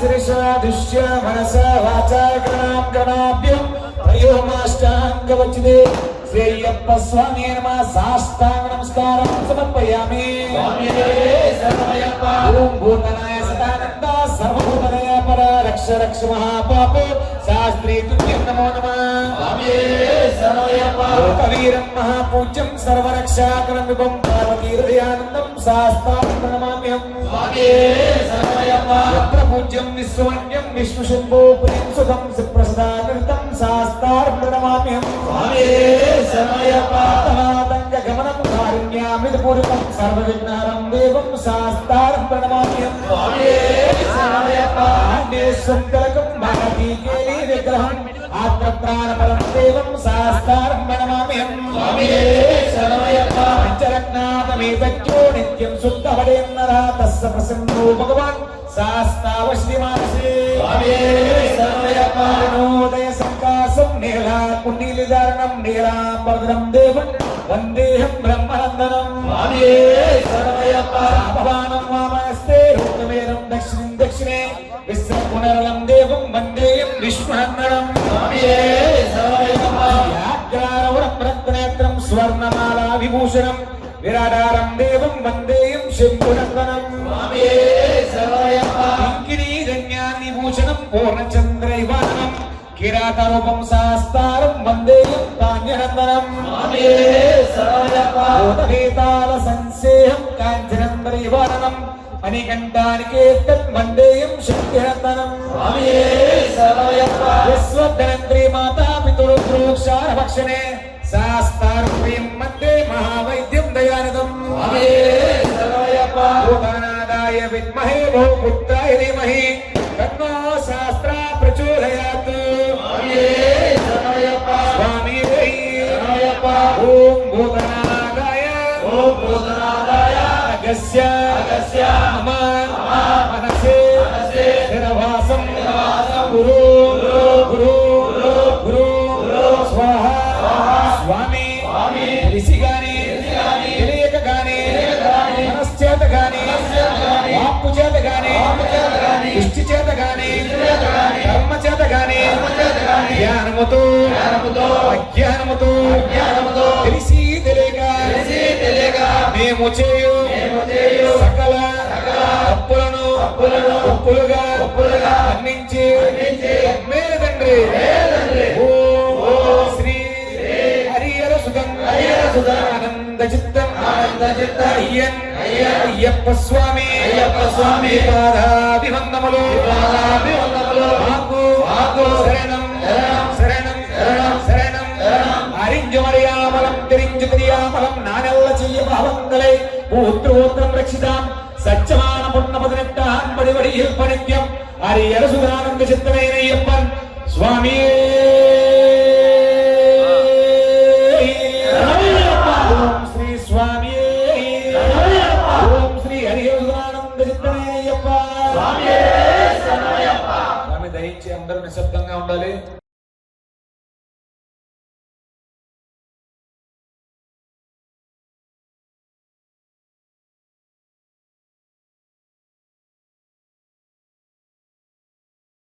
శిరసా దృశ్య మనస వాచా గణాం గణాభ్యం త్రయోమాష్టాంగవచ్చిదే శ్రేయప్ప స్వామి నమ సాష్టాంగ నమస్కారం సమర్పయామి ఓం భూతనాయ సదానంద సర్వభూతనయ పర రక్ష రక్ష మహాపాప శాస్త్రీ తుల్యం నమో నమః లోకవీరం మహాపూజ్యం సర్వరక్షాకరంబికం పార్వతీ హృదయానందం ప్రణమామ్యం యత్ర పూజ్యం విశ్వమన్యం విష్ణుశంభో పురిం సుఖం సుప్రసదానృతం తమాతంగ గమనం కారుణ్యామిదపూర్వకం సర్వవిఘ్నారం దేవం శాస్తార్ ప్రణమామ్యం ఆండేశ్వరం భారతీకేళీ విగ్రహం ఆత్మప్రాణఫలం దేవం శాస్తారం పంచరత్నాతమేతజ్జో నిత్యం శుద్ధవడేన్నర తస్స ప్రసన్నో భగవాన్ శాస్తావశ్రీమానసే నోదయ సంకాసం నీలా కుండీలిధారణం నీలాంబరం దేవం వందేహం బ్రహ్మనందనం భవానం వామస్తే రూపమేరం దక్షిణం దక్షిణే విశ్వపునరలం దేవం వందేయం వ్యాఘ్రారవరత్నేత్రం స్వర్ణమాలా విభూషణం విరాడారం దేవం వందేయం శంభునందనం గణ్యాన్ని భూషణం పూర్ణచంద్రైవానం కిరాతరూపం శాస్తారం వందేయం ధాన్యనందనం భూతవేతాల సంశేహం కాంచనందరైవానం అనికంఠానికేతన్ వందేయం శక్తినందనం విశ్వధనంత్రి మాతా పితుడు భక్షణే. శాస్తారం విద్మహే భూపుత్రాయ ధీమహి తన్నో శాస్త్ర ప్రచోదయాత్ స్వామి ఓం భూతనాదాయ అగస్య మమ మనసే స్థిరవాసం గురు గురు గాని జ్ఞానముతో అజ్ఞానముతో. తెలిసి తెలియక మేము చేయు సకల తప్పులను తప్పులుగా మన్నించి మేలు తండ్రి ఓం శ్రీ హరియర సుతం ఆనంద చిత్తం అయ్యన్ అయ్యప్ప స్వామి అయ్యప్ప స్వామి. పాదాభివందములు పాదాభివందములు പൂത്രോത്രം രക്ഷിതാം സജ്ജമാണ് പൊണ്ണ പതിനെട്ട് ആൺപടിവടിയിൽ പണിക്കം അരിയറ സുധാനന്ദ ചിത്തനയനയ്യപ്പൻ സ്വാമിയേ ശ്രീ സ്വാമിയേ ഓം ശ്രീ ഹരിഹസുധാനന്ദ ചിത്തനയനയ്യപ്പ స్వామి దయించి అందరూ నిశ్శబ్దంగా ఉండాలి